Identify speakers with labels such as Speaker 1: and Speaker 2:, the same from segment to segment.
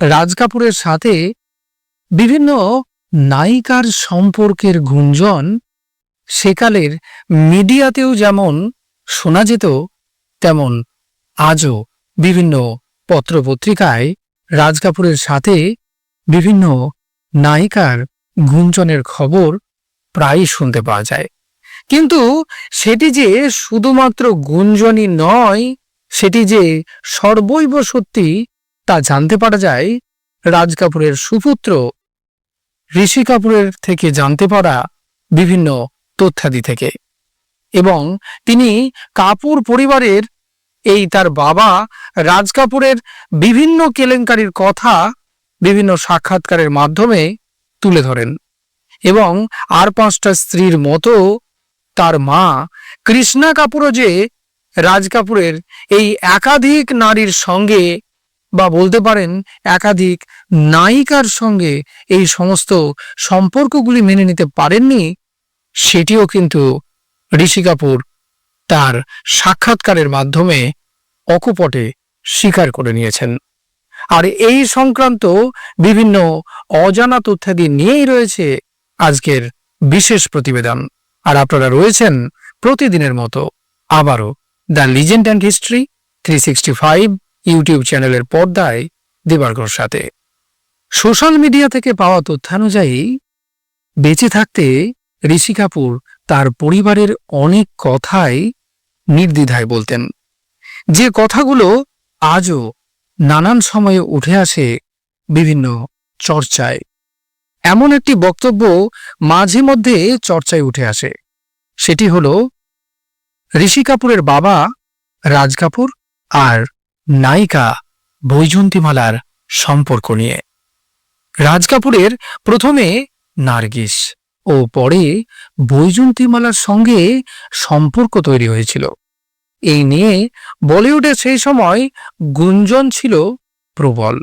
Speaker 1: রাজ কাপুরের সাথে বিভিন্ন নায়িকার সম্পর্কের গুঞ্জন সেকালের মিডিয়াতেও যেমন শোনা যেত, তেমন আজও বিভিন্ন পত্রপত্রিকায় রাজ কাপুরের সাথে বিভিন্ন নায়িকার গুঞ্জনের খবর প্রায়ই শুনতে পাওয়া যায়। কিন্তু সেটি যে শুধুমাত্র গুঞ্জনই নয়, সেটি যে সর্বৈব সত্যি তা জানতে পারা যায়, রাজ কাপুরের সুপুত্র ঋষি কাপুরের থেকে জানতে পারা বিভিন্ন তথ্যাদি থেকে। এবং তিনি কাপুর পরিবারের এই তার বাবা রাজ কাপুরের বিভিন্ন কেলেঙ্কারির কথা বিভিন্ন সাক্ষাৎকারের মাধ্যমে তুলে ধরেন। এবং আর পাঁচটা স্ত্রীর মতো তার মা কৃষ্ণা কাপুরও যে রাজ কাপুরের এই একাধিক নারীর সঙ্গে বা বলতে পারেন একাধিক নায়িকার সঙ্গে এই সমস্ত সম্পর্কগুলি মেনে নিতে পারেননি, সেটিও কিন্তু ঋষি কাপুর তার সাক্ষাৎকারের মাধ্যমে অকপটে স্বীকার করে নিয়েছেন। আর এই সংক্রান্ত বিভিন্ন অজানা তথ্যাদি নিয়েই রয়েছে আজকের বিশেষ প্রতিবেদন। আর আপনারা রয়েছেন প্রতিদিনের মতো আবারও the legend and history three sixty five YouTube চ্যানেলের পর্দায় দেবার্গর সাথে। সোশ্যাল মিডিয়া থেকে পাওয়া তথ্যানুযায়ী, বেঁচে থাকতে ঋষি কাপুর তার পরিবারের অনেক কথাই নির্দ্বিধায় বলতেন। যে কথাগুলো আজও নানান সময়ে উঠে আসে বিভিন্ন চর্চায়। এমন একটি বক্তব্য মাঝে মধ্যে চর্চায় উঠে আসে। সেটি হল, ঋষি কাপুরের বাবা রাজ কাপুর আর নায়িকা বৈজন্তীমালার সম্পর্ক নিয়ে। রাজ কাপুরের প্রথমে নার্গিস ও পরে বৈজন্তীমালার সঙ্গে সম্পর্ক তৈরি হয়েছিল। এই নিয়ে বলিউডে সেই সময় গুঞ্জন ছিল প্রবল।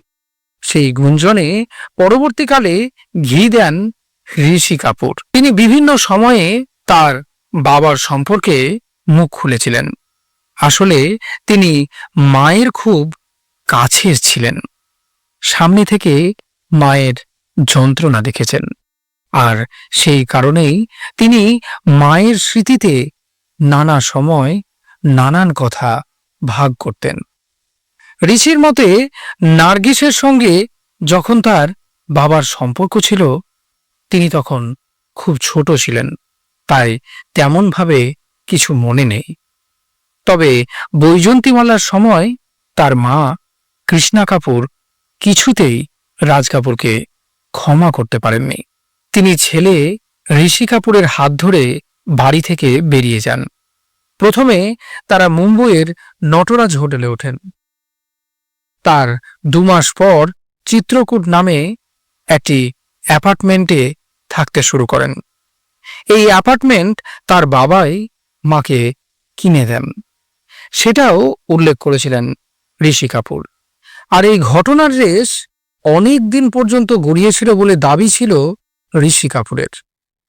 Speaker 1: সেই গুঞ্জনে পরবর্তীকালে ঘি দেন ঋষি কাপুর। তিনি বিভিন্ন সময়ে তার বাবার সম্পর্কে মুখ খুলেছিলেন। আসলে তিনি মায়ের খুব কাছের ছিলেন। সামনে থেকে মায়ের যন্ত্রণা দেখেছেন। আর সেই কারণেই তিনি মায়ের স্মৃতিতে নানা সময় নানান কথা ভাগ করতেন। ঋষির মতে নার্গিসের সঙ্গে যখন তার বাবার সম্পর্ক ছিল, তিনি তখন খুব ছোট ছিলেন, তাই তেমনভাবে কিছু মনে নেই। তবে বৈজন্তীমালার সময় তার মা কৃষ্ণা কাপুর কিছুতেই রাজ কাপুরকে ক্ষমা করতে পারেননি। তিনি ছেলে ঋষি কাপুরের হাত ধরে বাড়ি থেকে বেরিয়ে যান। প্রথমে তারা মুম্বইয়ের নটরাজ হোটেলে ওঠেন। তার দুমাস পর চিত্রকূট নামে একটি অ্যাপার্টমেন্টে থাকতে শুরু করেন। এই অ্যাপার্টমেন্ট তার বাবাই মাকে কিনে দেন। সেটাও উল্লেখ করেছিলেন ঋষি কাপুর। আর এই ঘটনার রেশ অনেক দিন পর্যন্ত গড়িয়েছিল বলে দাবি ছিল ঋষি কাপুরের।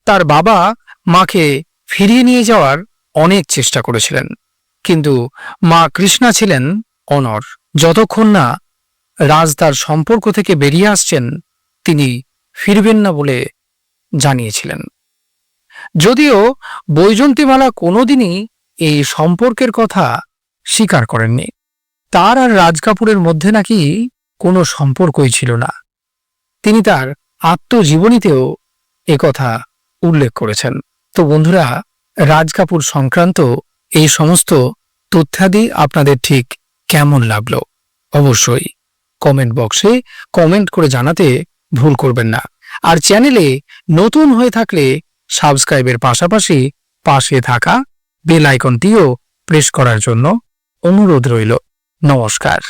Speaker 1: তার বাবা মাকে ফিরিয়ে নিয়ে যাওয়ার অনেক চেষ্টা করেছিলেন, কিন্তু মা কৃষ্ণা ছিলেন অনর। যতক্ষণ না রাজ তার সম্পর্ক থেকে বেরিয়ে আসছেন, তিনি ফিরবেন না বলে জানিয়েছিলেন। যদিও বৈজন্তীমালা কোনোদিনই এই সম্পর্কের কথা স্বীকার করেননি। তার আর রাজ কাপুরের মধ্যে নাকি কোনো সম্পর্কই ছিল না। তিনি তার আত্মজীবনীতেও কথা উল্লেখ করেছেন। তো বন্ধুরা, রাজ কাপুর সংক্রান্ত এই সমস্ত তথ্যাদি আপনাদের ঠিক কেমন লাগল? অবশ্যই কমেন্ট বক্সে কমেন্ট করে জানাতে ভুল করবেন না। আর চ্যানেলে নতুন হয়ে থাকলে সাবস্ক্রাইবের পাশাপাশি পাশে থাকা বেল আইকনটিও প্রেস করার জন্য অনুরোধ রইল। নমস্কার।